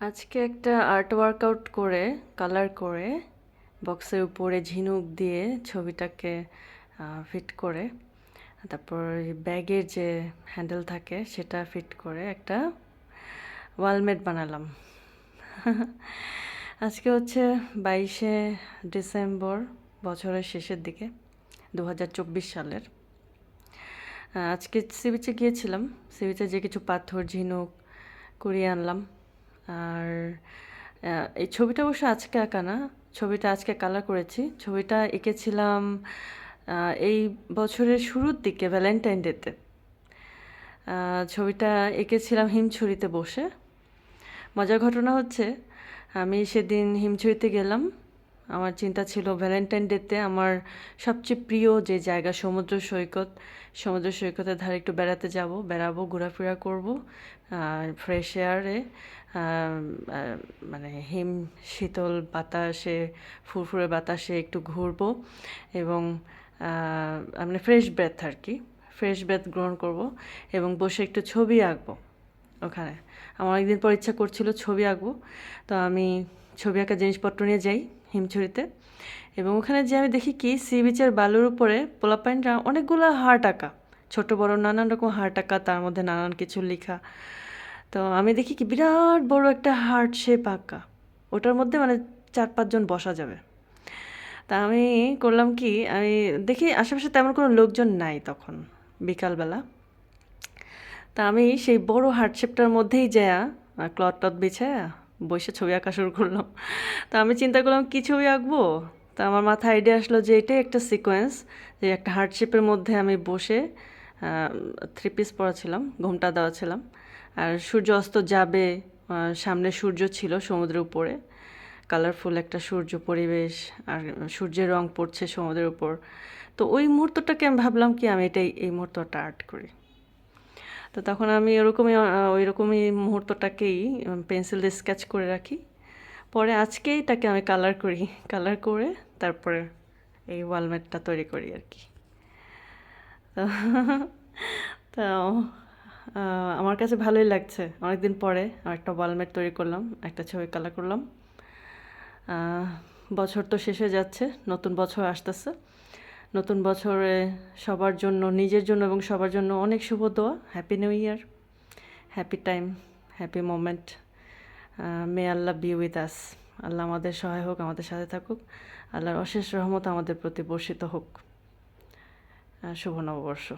আজকে একটা art workout করে, কালার করে, বক্সের উপরে ঝিনুক দিয়ে ছবিটাকে ফিট করে, তারপর ব্যাগের যে হ্যান্ডেল থাকে সেটা ফিট করে একটা ওয়ালমেট বানালাম। আজকে হচ্ছে বাইশে ডিসেম্বর, বছরের শেষের দিকে দু হাজার চব্বিশ সালের। আজকে সি বিচে গিয়েছিলাম সি বিচে যে কিছু পাথর, ঝিনুক কুড়িয়ে আনলাম। আর এই ছবিটা অবশ্য আজকে আঁকা না, ছবিটা আজকে কালার করেছি। ছবিটা এঁকেছিলাম এই বছরের শুরুর দিকে ভ্যালেন্টাইন ডেতে ছবিটা এঁকেছিলাম হিমছড়িতে বসে। মজার ঘটনা হচ্ছে, আমি সেদিন হিমছড়িতে গেলাম। আমার চিন্তা ছিল ভ্যালেন্টাইন ডেতে আমার সবচেয়ে প্রিয় যে জায়গা সমুদ্র সৈকত, সমুদ্র সৈকতের ধারে একটু বেড়াতে যাব, বেড়াবো, ঘোরাফেরা করব, আর ফ্রেশ এয়ারে মানে হিম শীতল বাতাসে, ফুরফুরে বাতাসে একটু ঘুরবো এবং মানে ফ্রেশ ব্রেথ আর কি ফ্রেশ ব্রেথ গ্রহণ করব এবং বসে একটু ছবি আঁকবো ওখানে। আমার অনেকদিন পর ইচ্ছা করছিল ছবি আঁকবো, তো আমি ছবি আঁকা জিনিসপত্র নিয়ে যাই হিমছড়িতে। এবং ওখানে যে আমি দেখি কি সি বিচের বালুর উপরে পোলাপাইনরা অনেকগুলো হার্ট আঁকা ছোট, বড়, নানান রকম হার্ট আঁকা তার মধ্যে নানান কিছু লেখা। তো আমি দেখি কি, বিরাট বড় একটা হার্ট শেপ আঁকা। ওটার মধ্যে মানে চার পাঁচজন বসা যাবে। তা আমি করলাম কি, আমি দেখি আশেপাশে তেমন কোনো লোকজন নাই তখন, বিকালবেলা। তা আমি সেই বড় হার্টশেপটার মধ্যেই যায়া ক্লথ টথ বিছায়া বসে ছবি আঁকা শুরু করলাম। তা আমি চিন্তা করলাম, কী ছবি আঁকবো? তা আমার মাথায় আইডিয়া আসলো যে এটাই একটা সিকোয়েন্স যে একটা হার্টশেপের মধ্যে আমি বসে থ্রি পিস পরা ছিলাম ঘোমটা দেওয়া ছিলাম। আর সূর্য অস্ত যাবে সামনে সূর্য ছিল সমুদ্রের উপরে। কালারফুল একটা সূর্য পরিবেশ, আর সূর্যের রং পড়ছে সমুদ্রের উপর। তো ওই মুহূর্তটাকে আমি ভাবলাম কি আমি এটাই, এই মুহূর্তটা আর্ট করি। তো তখন আমি ওরকমই ওই রকমই মুহূর্তটাকেই পেন্সিল দিয়ে স্কেচ করে রাখি। পরে আজকেই তাকে আমি কালার করি, কালার করে তারপরে এই ওয়ালমেটটা তৈরি করি আর কি। তো আমার কাছে ভালোই লাগছে। অনেকদিন পরে আমি একটা ওয়ালমেট তৈরি করলাম, একটা ছবি কালার করলাম। বছর তো শেষ হয়ে যাচ্ছে, নতুন বছর আসতেছে। নতুন বছরে সবার জন্য নিজের জন্য এবং সবার জন্য অনেক শুভ দোয়া। Happy new year happy time happy moment may Allah be with us আল্লাহ আমাদের সহায় হোক আমাদের সাথে থাকুক। আল্লাহর অশেষ রহমত আমাদের প্রতি বর্ষিত হোক। আহ, শুভ নববর্ষ।